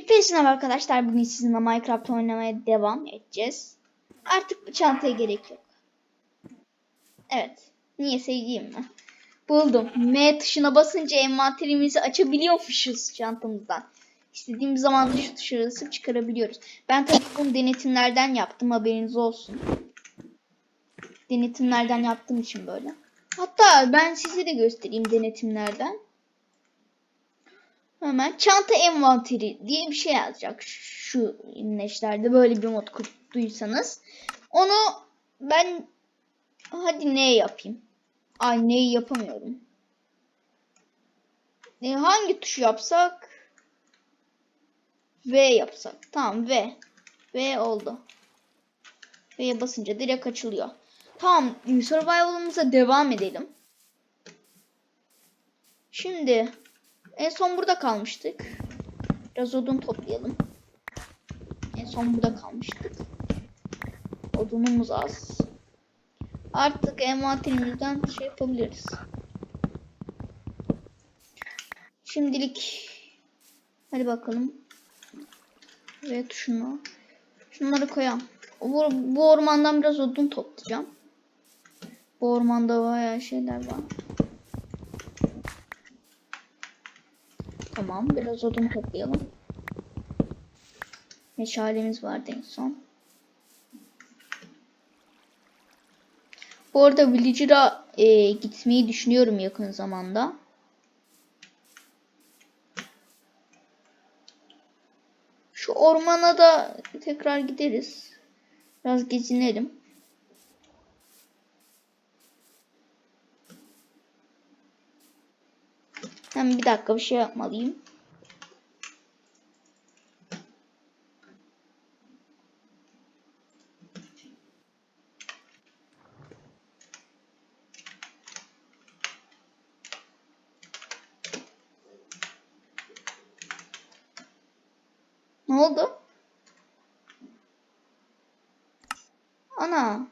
Hepinize merhaba arkadaşlar. Bugün sizinle Minecraft oynamaya devam edeceğiz. Artık bu çantaya gerek yok. Evet. Niye sevdiğim mi? Buldum. M tuşuna basınca envanterimizi açabiliyormuşuz çantamızdan. İstediğimiz zaman şu tuşa basıp çıkarabiliyoruz. Ben tabii bunu denetimlerden yaptım. Haberiniz olsun. Denetimlerden yaptığım için böyle. Hatta ben size de göstereyim denetimlerden. Hemen çanta envanteri diye bir şey yazacak şu imleçlerde böyle bir mod kurduysanız. Onu ben hadi ne yapayım? Ay neyi yapamıyorum. E, hangi tuşu yapsak? V yapsak. Tamam V. V oldu. V'ye basınca direkt açılıyor. Tamam survival'ımıza devam edelim. Şimdi en son burada kalmıştık. Biraz odun toplayalım. En son burada kalmıştık. Odunumuz az. Artık envanterimizden şey yapabiliriz. Şimdilik hadi bakalım. Ve tuşunu. Şunları koyalım. Bu, bu ormandan biraz odun toplayacağım. Bu ormanda bayağı şeyler var. Tamam biraz odun toplayalım. Meşalemiz vardı en son. Bu arada Villager'a e, gitmeyi düşünüyorum yakın zamanda. Şu ormana da tekrar gideriz. Biraz gezinelim. Hem bir dakika bir şey yapmalıyım. Ne oldu? Ana.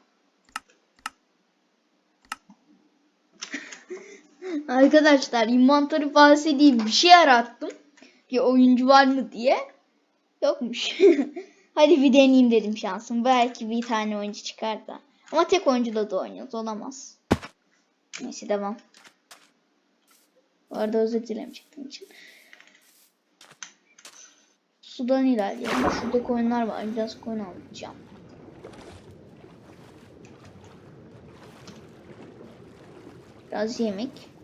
Arkadaşlar inventörü bahsedeyim bir şey arattım. Bir oyuncu var mı diye. Yokmuş. Hadi bir deneyeyim dedim şansım. Belki bir tane oyuncu çıkar da. Ama tek oyuncuyla da oynuyoruz. Olamaz. Neyse devam. Bu arada özür dilerim çıktığım için. Sudan ilerleyelim. Şurada koyunlar var. Biraz koyun alacağım. Biraz yemek.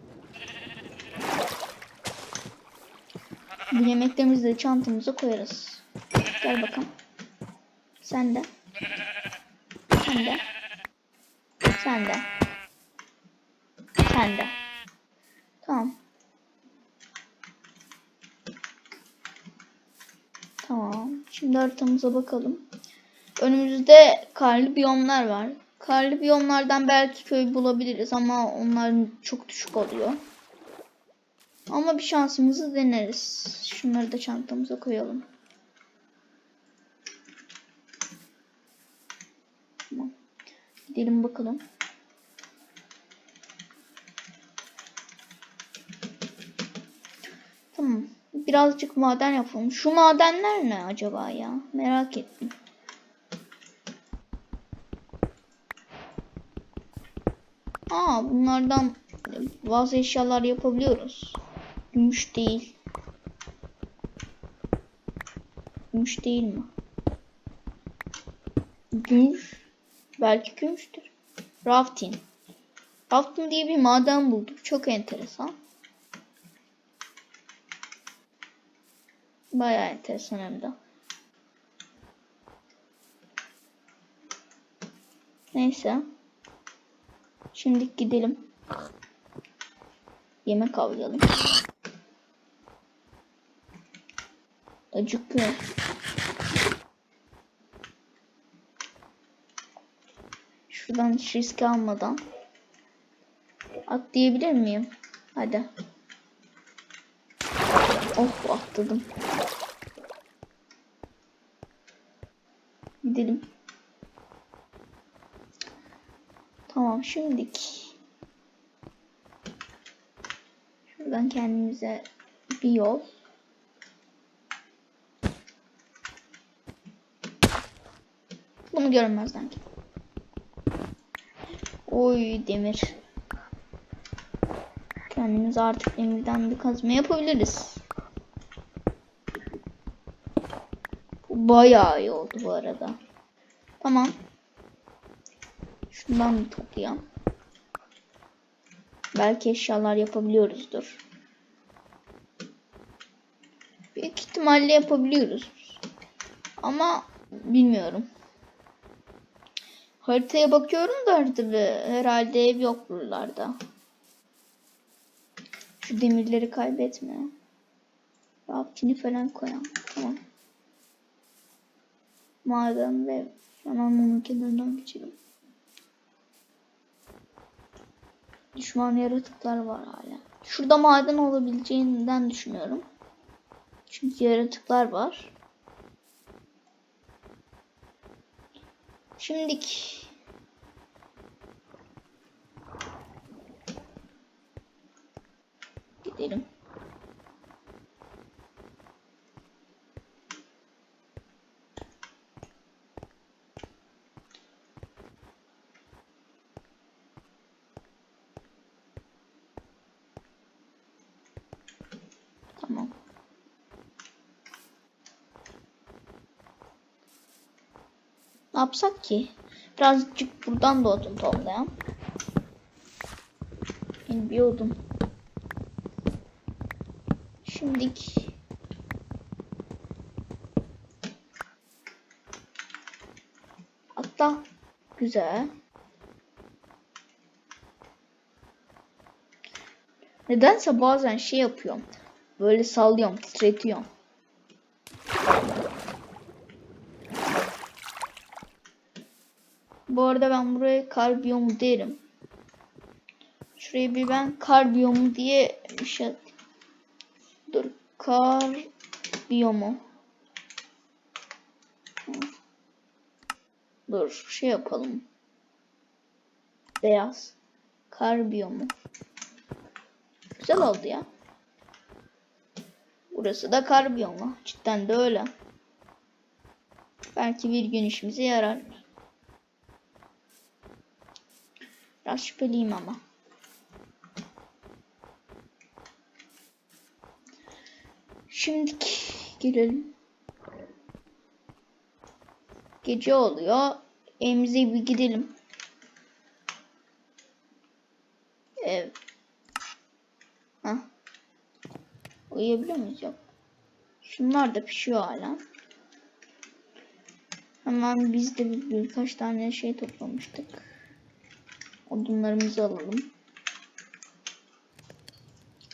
Bu yemeklerimizi de çantamıza koyarız. Gel bakalım. Sen de. Sen de. Sen de. Sen de. Tamam. Tamam. Şimdi haritamıza bakalım. Önümüzde karlı biyomlar var. Karlı biyomlardan belki köy bulabiliriz ama onlar çok düşük oluyor. Ama bir şansımızı deneriz. Şunları da çantamıza koyalım. Tamam. Gidelim bakalım. Tamam. Birazcık maden yapalım. Şu madenler ne acaba ya? Merak ettim. Aa bunlardan bazı eşyalar yapabiliyoruz. Gümüş değil. Gümüş değil mi? Gümüş. Belki gümüştür. Rafting. Rafting diye bir maden bulduk. Çok enteresan. Bayağı enteresan hem de. Neyse. Şimdi gidelim. Yemek avlayalım. Acıkıyor. Şuradan hiç risk almadan atlayabilir miyim? Hadi. Oh atladım. Gidelim. Tamam şimdilik. Şuradan kendimize bir yol. Bunu görmezden gel. Oy demir. Kendimize artık demirden bir kazma yapabiliriz. Bu bayağı iyi oldu bu arada. Tamam. Şundan bir toplayalım. Belki eşyalar yapabiliyoruzdur. Büyük ihtimalle yapabiliyoruz. Ama bilmiyorum. Haritaya bakıyorum da herhalde ev yok buralarda. Şu demirleri kaybetme. Raftini falan koyalım. Tamam. Maden ve hemen bunun kenarından geçelim. Düşman yaratıklar var hala. Şurada maden olabileceğinden düşünüyorum. Çünkü yaratıklar var. Şimdiki gidelim. Tamam. Ne yapsak ki? Birazcık buradan da odun toplayalım. Yani bir odun. Şimdiki Atla. Güzel. Nedense bazen şey yapıyorum. Böyle sallıyorum, titretiyorum. Bu arada ben buraya kar biyomu derim. Şuraya bir ben kar diye bir şey Dur. Kar biyomu. Dur. Şey yapalım. Beyaz. Kar biyomu. Güzel oldu ya. Burası da kar biyomu. Cidden de öyle. Belki bir gün işimize yarar. Biraz şüpheliyim ama. Şimdi gelelim. Gece oluyor. Evimize bir gidelim. Ev. Hah. Uyuyabiliyor muyuz? Yok. Şunlar da pişiyor hala. Hemen biz de bir, birkaç tane şey toplamıştık. Odunlarımızı alalım.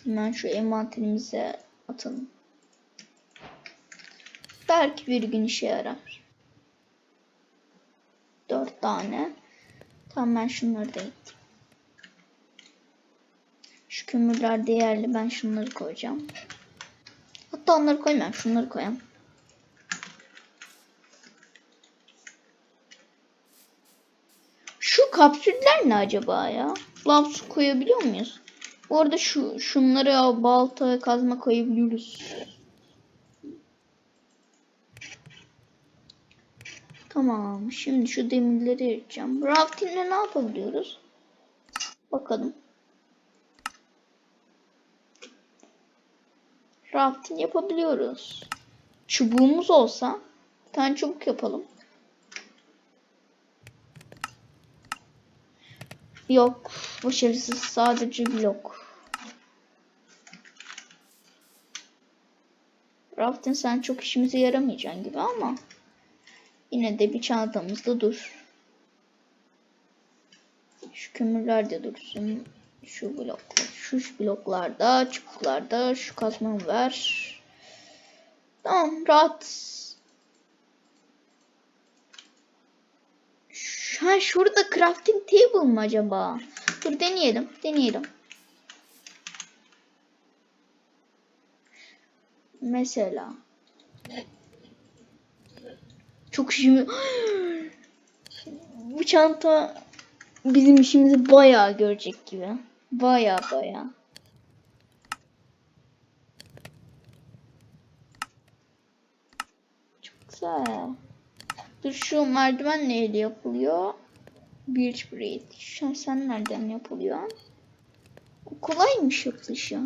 Hemen şu envanterimize atalım. Belki bir gün işe yarar. Dört tane. Tamam ben şunları da ettim. Şu kömürler değerli. Ben şunları koyacağım. Hatta onları koymam. Şunları koyayım. Şu kapsüller ne acaba ya? Lav koyabiliyor muyuz? Bu arada şu şunları balta kazma koyabiliyoruz. Tamam. Şimdi şu demirleri eriteceğim. Rafting'le ne yapabiliyoruz? Bakalım. Rafting yapabiliyoruz. Çubuğumuz olsa bir tane çubuk yapalım. Yok. Başarısız. Sadece blok. Rafting sen çok işimize yaramayacaksın gibi ama yine de bir çantamızda dur. Şu kömürler de dursun. Şu blok, şu bloklarda, çubuklarda, şu kazmamı ver. Tamam, rahat. Ha şurada crafting table mı acaba? Dur deneyelim, deneyelim. Mesela. Çok işimi... Bu çanta bizim işimizi bayağı görecek gibi. Bayağı bayağı. Çok güzel. Dur şu merdiven neyle yapılıyor? Birch braid. Şu sen nereden yapılıyor? Kolaymış yapılışı.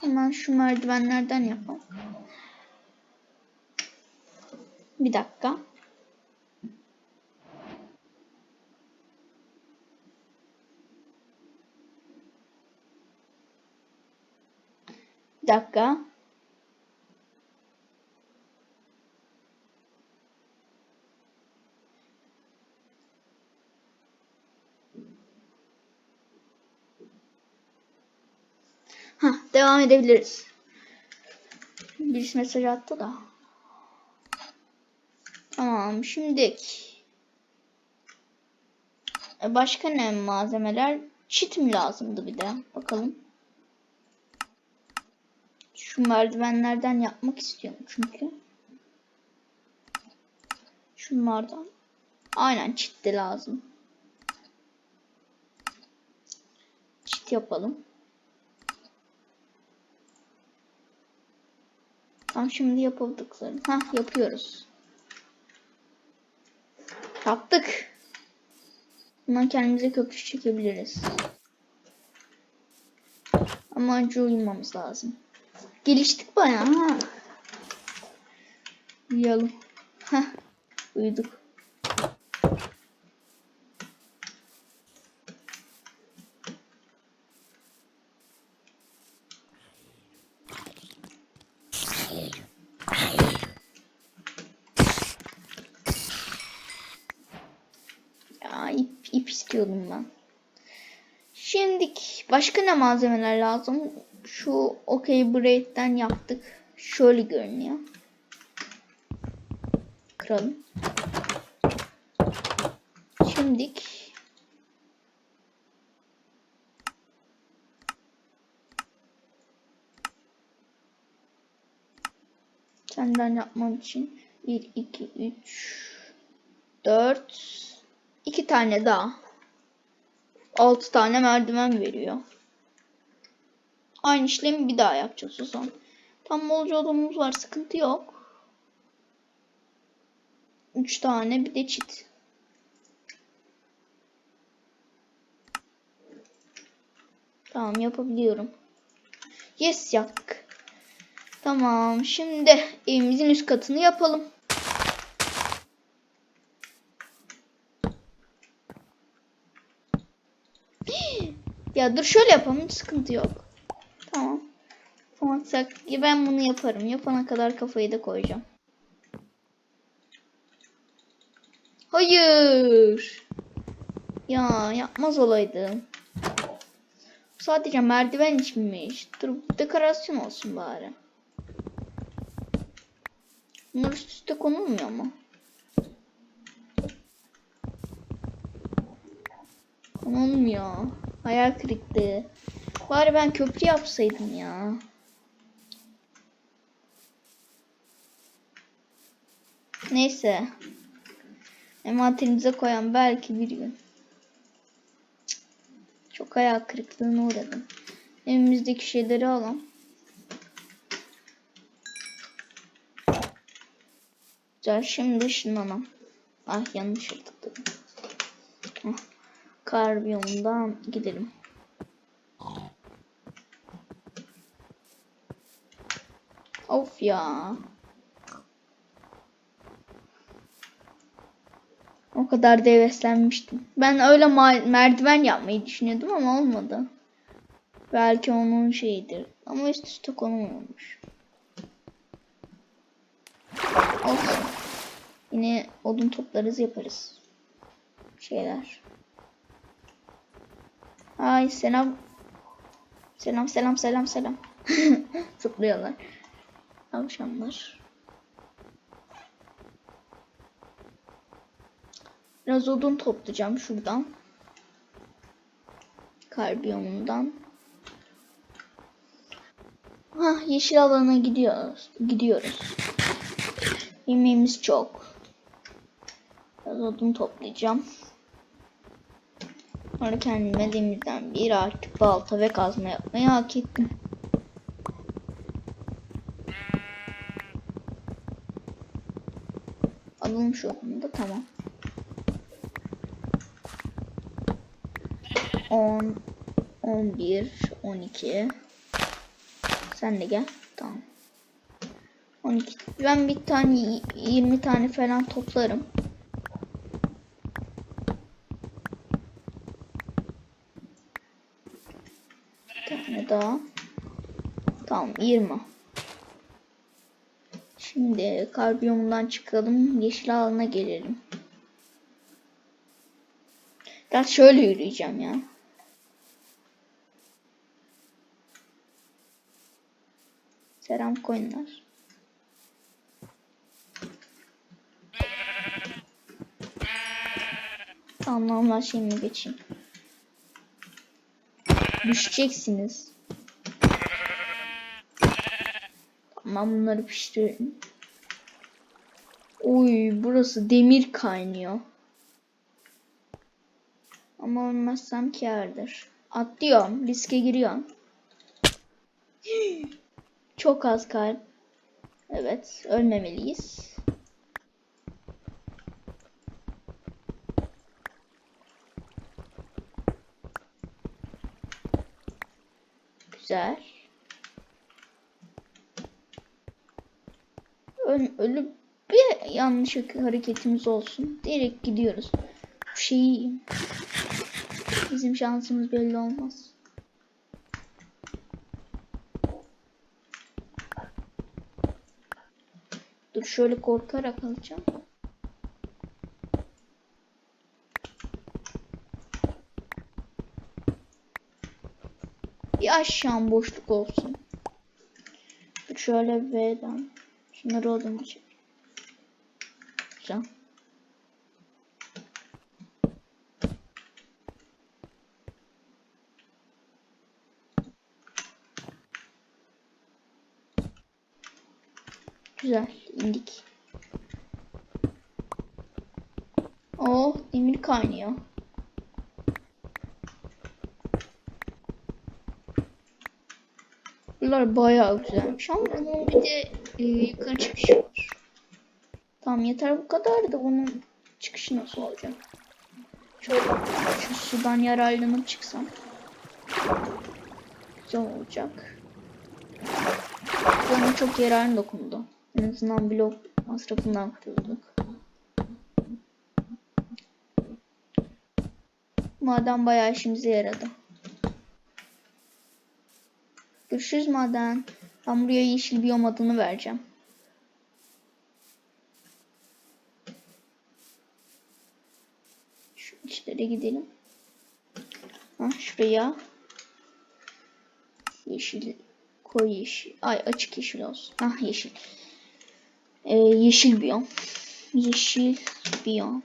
Hemen şu merdivenlerden yapalım. Bir dakika. Bir dakika. Ha, devam edebiliriz. Birisi mesaj attı da. Tamam, şimdi E, başka ne malzemeler? Çit mi lazımdı bir de? Bakalım. Şu merdivenlerden yapmak istiyorum çünkü. Şunlardan. Aynen çit de lazım. Çit yapalım. Tam şimdi yapıldıkları. Ha yapıyoruz. Yaptık. Bundan kendimize köprü çekebiliriz. Ama önce uyumamız lazım. Geliştik bayağı ha. Uyuyalım. Heh. Uyuduk. İstiyordum ben. Şimdi başka ne malzemeler lazım? Şu okey braid'den yaptık. Şöyle görünüyor. Kıralım. Şimdik senden yapmam için 1 2 3 4 2 tane daha 6 tane merdiven veriyor. Aynı işlemi bir daha yapacağız o zaman. Tam bolca odamız var. Sıkıntı yok. 3 tane bir de çit. Tamam yapabiliyorum. Yes yaptık. Tamam şimdi evimizin üst katını yapalım. Ya dur şöyle yapalım hiç sıkıntı yok. Tamam. Yapamazsak ben bunu yaparım. Yapana kadar kafayı da koyacağım. Hayır. Ya yapmaz olaydım. Sadece merdiven içmiş. Dur dekorasyon olsun bari. Bunlar üst üste konulmuyor mu? Konulmuyor. Hayal kırıklığı. Bari ben köprü yapsaydım ya. Neyse. Envanterimize koyan belki bir gün. Çok hayal kırıklığına uğradım. Evimizdeki şeyleri alalım. Güzel şimdi ışınlanalım. Ah yanlış tıkladım. Ah, karbiyondan gidelim. Of ya. O kadar da. Ben öyle merdiven yapmayı düşünüyordum ama olmadı. Belki onun şeyidir. Ama üst üste konulmuyormuş. Olsun. Yine odun toplarız yaparız. Şeyler. Ay selam. Selam selam selam selam. Zıplıyorlar. Tavşanlar. Biraz odun toplayacağım şuradan. Karbiyomundan. Ha yeşil alana gidiyoruz. Gidiyoruz. Yemeğimiz çok. Biraz odun toplayacağım. Sonra kendime demirden bir artık balta ve kazma yapmayı hak ettim. Alınmış olduğunda tamam. 10 11 12 Sen de gel. Tamam. 12. Ben bir tane 20 tane falan toplarım. Daha. Tamam 20. Şimdi kar biyomundan çıkalım. Yeşil alana gelelim. Biraz şöyle yürüyeceğim ya. Selam koyunlar. Tamam normal şeyime geçeyim. Düşeceksiniz. Tamam bunları pişirelim. Oy burası demir kaynıyor. Ama ölmezsem kârdır. Atlıyorum. Riske giriyorum. Çok az kalp. Evet. Ölmemeliyiz. Güzel. Öl, ölüp bir yanlış hareketimiz olsun. Direkt gidiyoruz. Bu şeyi Bizim şansımız belli olmaz. Dur şöyle korkarak alacağım. Bir aşağı boşluk olsun. Dur şöyle V'den. Şunları odun çek. Güzel. Güzel indik. Oh demir kaynıyor. Bunlar bayağı güzelmiş ama bir de e, yukarı çıkışı var. Tamam yeter bu kadar da bunun çıkışı nasıl olacak? Şöyle şu sudan yararlanıp çıksam. Güzel olacak. Bana çok yararlı dokundu. En azından blok masrafından kurtulduk. Maden bayağı işimize yaradı. Görüşürüz maden. Ben buraya yeşil biyom adını vereceğim. Şu içlere gidelim. Ha, şuraya yeşil koyu yeşil. Ay açık yeşil olsun. Ah yeşil. Ee, yeşil biyom. Yeşil biyom.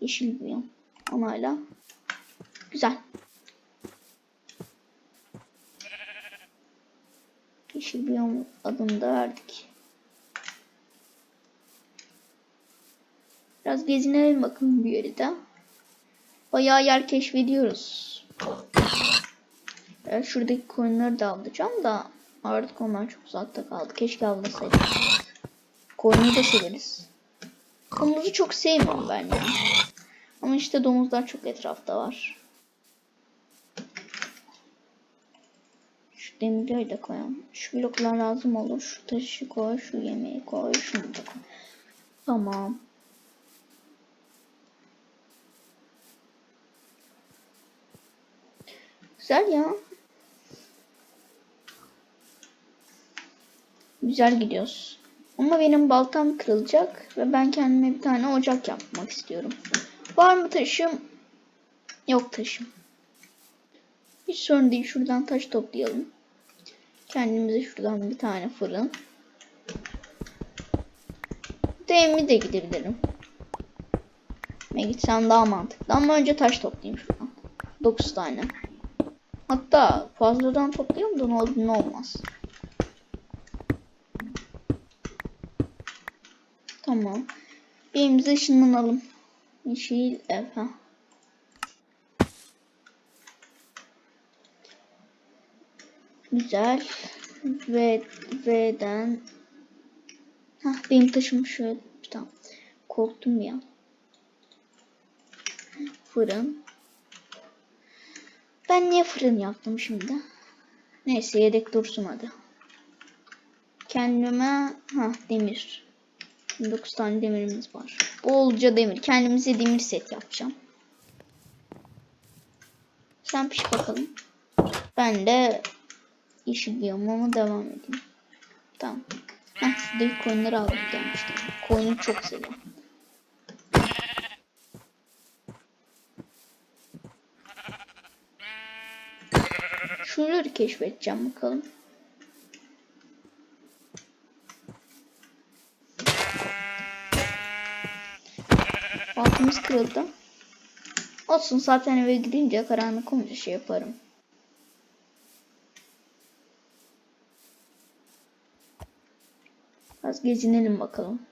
Yeşil biyom. Onayla. Güzel. Yeşil biyom adını verdik. Biraz gezinelim bakın bir yeri de. Bayağı yer keşfediyoruz. Evet, şuradaki koyunları da alacağım da artık onlar çok uzakta kaldı. Keşke avlasaydım. Koyunu da severiz. Domuzu çok sevmiyorum ben ya. Ama işte domuzlar çok etrafta var. Demirleri de koyalım. Şu bloklar lazım olur. Şu taşı koy, şu yemeği koy, şunu da koy. Tamam. Güzel ya. Güzel gidiyoruz. Ama benim baltam kırılacak ve ben kendime bir tane ocak yapmak istiyorum. Var mı taşım? Yok taşım. Hiç sorun değil. Şuradan taş toplayalım. Kendimize şuradan bir tane fırın. Demi de gidebilirim. Ne gitsem daha mantıklı. Ama önce taş toplayayım şuradan. 9 tane. Hatta fazladan toplayayım da ne olur ne olmaz. Tamam. Birimize ışınlanalım. Yeşil ev. Ha. Güzel. Ve V'den Hah benim taşım şöyle. Tamam. Korktum ya. Fırın. Ben niye fırın yaptım şimdi? Neyse yedek dursun hadi. Kendime ha demir. 9 tane demirimiz var. Bolca demir. Kendimize demir set yapacağım. Sen piş bakalım. Ben de yeşil biyomuma devam edeyim. Tamam. Heh, şuradaki koyunları aldım demiştim. Koyunu çok seviyorum. Şuraları keşfedeceğim bakalım. Altımız kırıldı. Olsun zaten eve gidince karanlık olunca şey yaparım. Biraz gezinelim bakalım.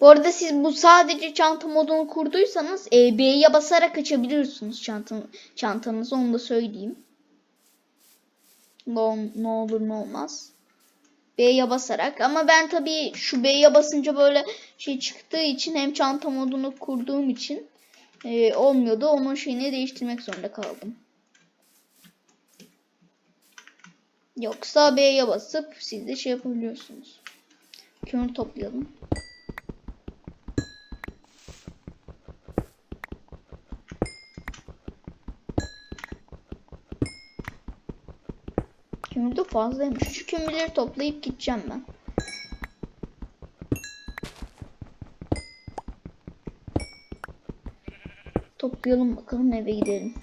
Bu arada siz bu sadece çanta modunu kurduysanız e, B'ye basarak açabiliyorsunuz çantanı, çantanızı onu da söyleyeyim. Ne, ne olur ne olmaz. B'ye basarak ama ben tabii şu B'ye basınca böyle şey çıktığı için hem çanta modunu kurduğum için e, olmuyordu. Onun şeyini değiştirmek zorunda kaldım. Yoksa B'ye basıp siz de şey yapabiliyorsunuz. Kömür toplayalım. Kömür de fazlaymış. Şu kömürleri toplayıp gideceğim ben. Toplayalım bakalım eve gidelim.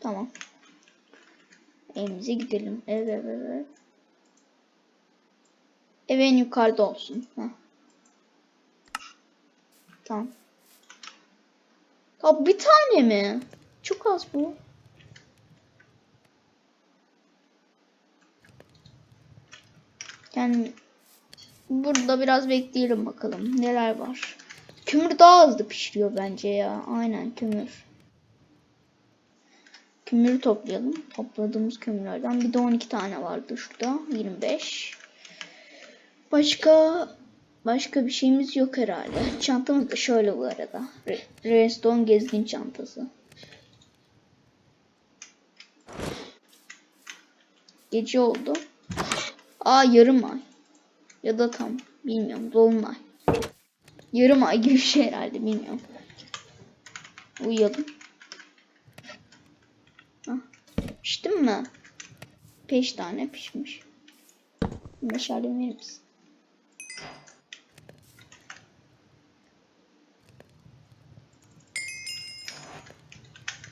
Tamam. Evimize gidelim. Ev ev ev ev. Ev en yukarıda olsun. Heh. Tamam. Ya bir tane mi? Çok az bu. Yani burada biraz bekleyelim bakalım neler var. Kömür daha hızlı pişiriyor bence ya. Aynen kömür. Kömürü toplayalım. Topladığımız kömürlerden bir de 12 tane vardı şurada. 25. Başka başka bir şeyimiz yok herhalde. Çantamız da şöyle bu arada. Re Redstone gezgin çantası. Gece oldu. Aa yarım ay. Ya da tam bilmiyorum dolunay. Yarım ay gibi bir şey herhalde bilmiyorum. Uyuyalım. Hah. Piştim mi? 5 tane pişmiş. Meşale verir misin?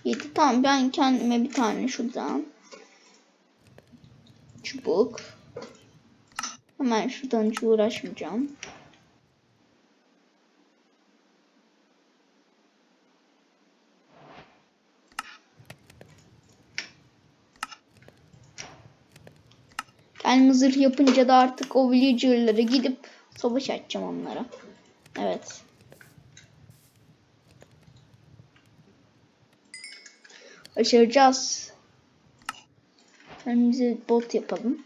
Yedi tamam ben kendime bir tane şuradan çubuk Hemen şuradan hiç uğraşmayacağım. Kendime zırh yapınca da artık o villager'lara gidip savaş açacağım onlara. Evet. Başaracağız. Kendimize bot yapalım.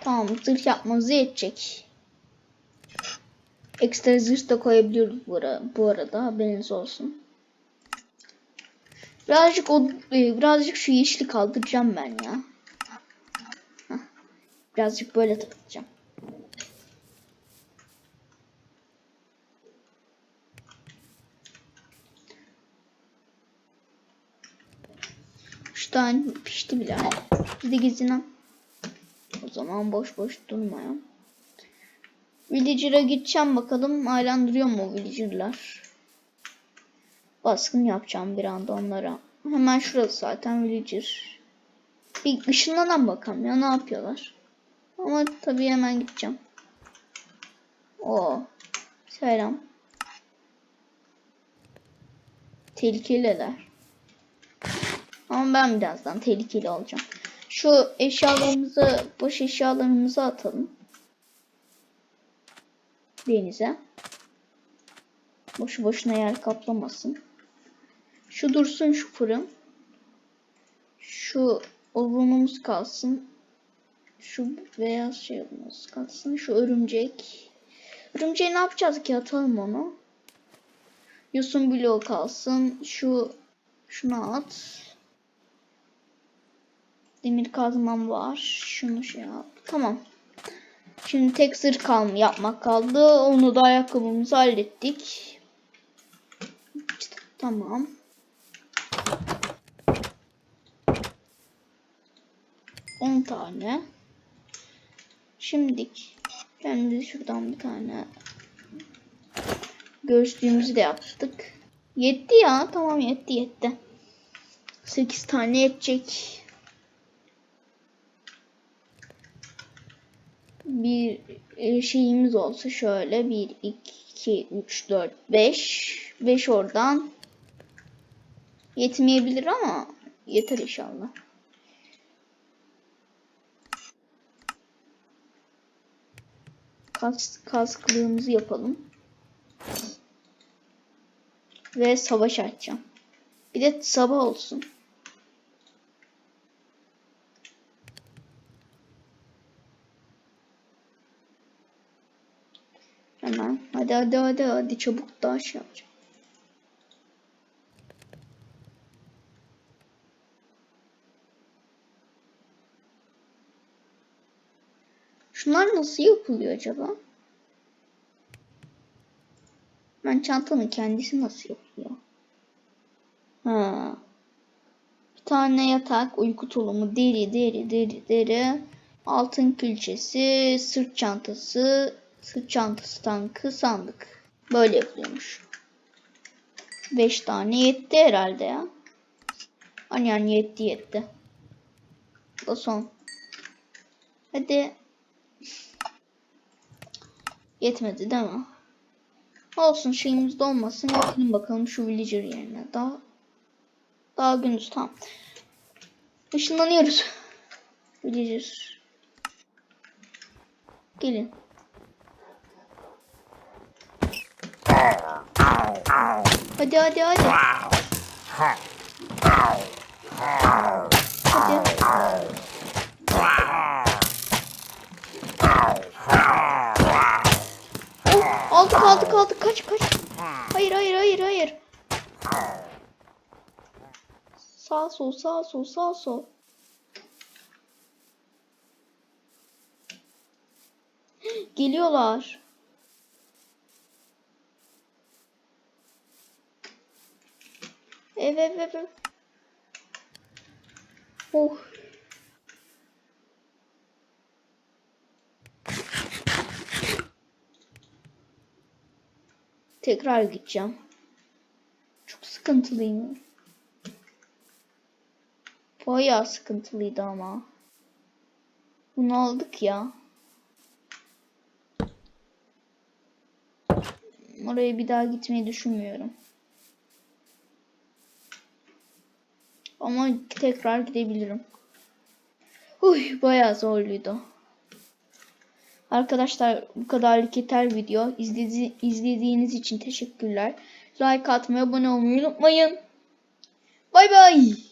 Tamam zırh yapmamıza yetecek. Ekstra zırh da koyabiliyoruz bu, ara, bu arada haberiniz olsun. Birazcık o e, birazcık şu yeşili kaldıracağım ben ya. Birazcık böyle takacağım. Üç tane pişti bile. Bir de gezinen. O zaman boş boş durmayalım. Villager'a gideceğim bakalım. Hala duruyor mu villager'lar? Baskın yapacağım bir anda onlara. Hemen şurası zaten villager. Bir ışınlanan bakalım ya ne yapıyorlar. Ama tabii hemen gideceğim. O selam. Tehlikeliler. Ama ben birazdan tehlikeli olacağım. Şu eşyalarımızı, boş eşyalarımızı atalım. Denize. Boşu boşuna yer kaplamasın. Şu dursun şu fırın. Şu odunumuz kalsın. Şu beyaz şeyimiz kalsın. Şu örümcek. Örümceği ne yapacağız ki? Atalım onu. Yosun bloğu kalsın. Şu şunu at. Demir kazmam var. Şunu şey yap. Tamam. Şimdi tek zırh kalm yapmak kaldı. Onu da ayakkabımızı hallettik. Tamam. On tane. Şimdilik kendimize şuradan bir tane göğüslüğümüzü de yaptık. Yetti ya. Tamam yetti yetti. 8 tane yetecek. Bir e, şeyimiz olsa şöyle 1 2 3 4 5 5 oradan yetmeyebilir ama yeter inşallah. Kas, kasklığımızı yapalım. Ve savaş açacağım. Bir de sabah olsun. Hemen. Hadi hadi hadi hadi çabuk daha şey yapacağım. Şunlar nasıl yapılıyor acaba? Ben çantanın kendisi nasıl yapılıyor? Ha. Bir tane yatak, uyku tulumu, deri, deri, deri, deri, altın külçesi, sırt çantası, sırt çantası tankı, sandık. Böyle yapılıyormuş. 5 tane yetti herhalde ya. Hani yani yetti yetti. Da son. Hadi. Yetmedi değil mi? Olsun şeyimiz de olmasın. Gidelim bakalım şu villager yerine. Daha daha gündüz tam. Işınlanıyoruz. Villager. Gelin. Hadi hadi hadi. Hadi. Aldık aldık aldık kaç kaç. Hayır hayır hayır hayır. Sağ sol sağ sol sağ sol. Geliyorlar. Evet evet evet. Oh. Tekrar gideceğim. Çok sıkıntılıyım. Bayağı sıkıntılıydı ama. Bunu aldık ya. Oraya bir daha gitmeyi düşünmüyorum. Ama tekrar gidebilirim. Uy bayağı zorluydu. Arkadaşlar bu kadarlık yeter video. İzledi izlediğiniz için teşekkürler. Like atmayı, abone olmayı unutmayın. Bay bay.